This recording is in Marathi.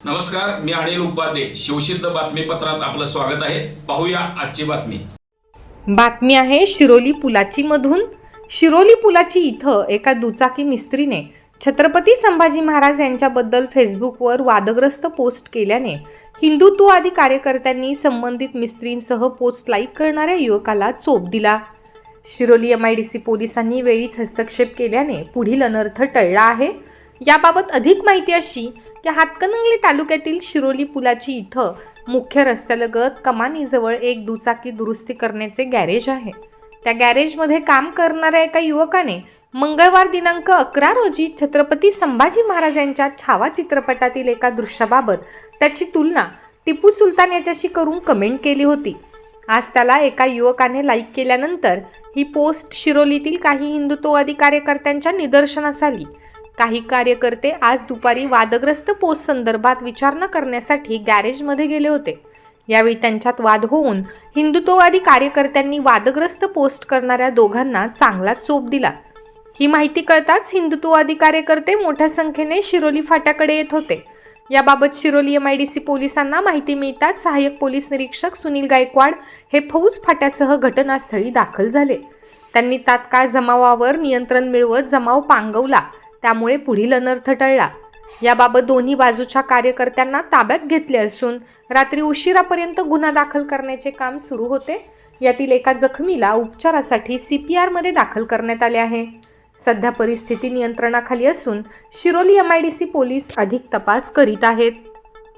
नमस्कार मी अनिल उपाध्ये. शिवसिद्ध बातमीपत्रात आपलं स्वागत आहे. पाहूया आजची बातमी. बातमी आहे शिरोली पुलाची मधून. शिरोली पुलाची इथं एका दुचाकी मिस्त्रीने छत्रपती संभाजी महाराज यांच्याबद्दल फेसबुकवर वादग्रस्त पोस्ट केल्याने हिंदुत्ववादी कार्यकर्त्यांनी संबंधित मिस्त्रींसह पोस्ट लाईक करणाऱ्या युवकाला चोप दिला. Shiroli M I D C पोलिसांनी वेळीच हस्तक्षेप केल्याने पुढील अनर्थ टळला आहे. याबाबत अधिक माहिती अशी की हातकणंगले तालुक्यातील शिरोली पुलाची इथं मुख्य रस्त्यालगत कमानीजवळ एक दुचाकी दुरुस्ती करण्याचे गॅरेज आहे. त्या गॅरेजमध्ये काम करणाऱ्या एका युवकाने मंगळवार दिनांक अकरा रोजी छत्रपती संभाजी महाराज यांच्या छावा चित्रपटातील एका दृश्याबाबत त्याची तुलना टिपू सुलतान याच्याशी करून कमेंट केली होती. आज त्याला एका युवकाने लाईक केल्यानंतर ही पोस्ट शिरोलीतील काही हिंदुत्ववादी कार्यकर्त्यांच्या निदर्शनास आली. काही कार्यकर्ते आज दुपारी वादग्रस्त पोस्ट संदर्भात विचारणा करण्यासाठी गॅरेजमध्ये गेले होते. यावेळी त्यांच्यात वाद होऊन हिंदुत्ववादी कार्यकर्त्यांनी वादग्रस्त पोस्ट करणाऱ्या दोघांना चांगला चोप दिला. ही माहिती कळताच हिंदुत्ववादी कार्यकर्ते मोठ्या संख्येने शिरोली फाट्याकडे येत होते. याबाबत Shiroli M I D C पोलिसांना माहिती मिळताच सहाय्यक पोलीस निरीक्षक सुनील गायकवाड हे फौज फाट्यासह घटनास्थळी दाखल झाले. त्यांनी तात्काळ जमावावर नियंत्रण मिळवत जमाव पांगवला त्यामुळे पुढील अनर्थ टळला. याबाबत दोन्ही बाजूच्या कार्यकर्त्यांना ताब्यात घेतले असून रात्री उशिरापर्यंत गुन्हा दाखल करण्याचे काम सुरू होते. यातील एका जखमीला उपचारासाठी सी पी आरमध्ये दाखल करण्यात आले आहे. सध्या परिस्थिती नियंत्रणाखाली असून Shiroli M I D C police अधिक तपास करीत आहेत.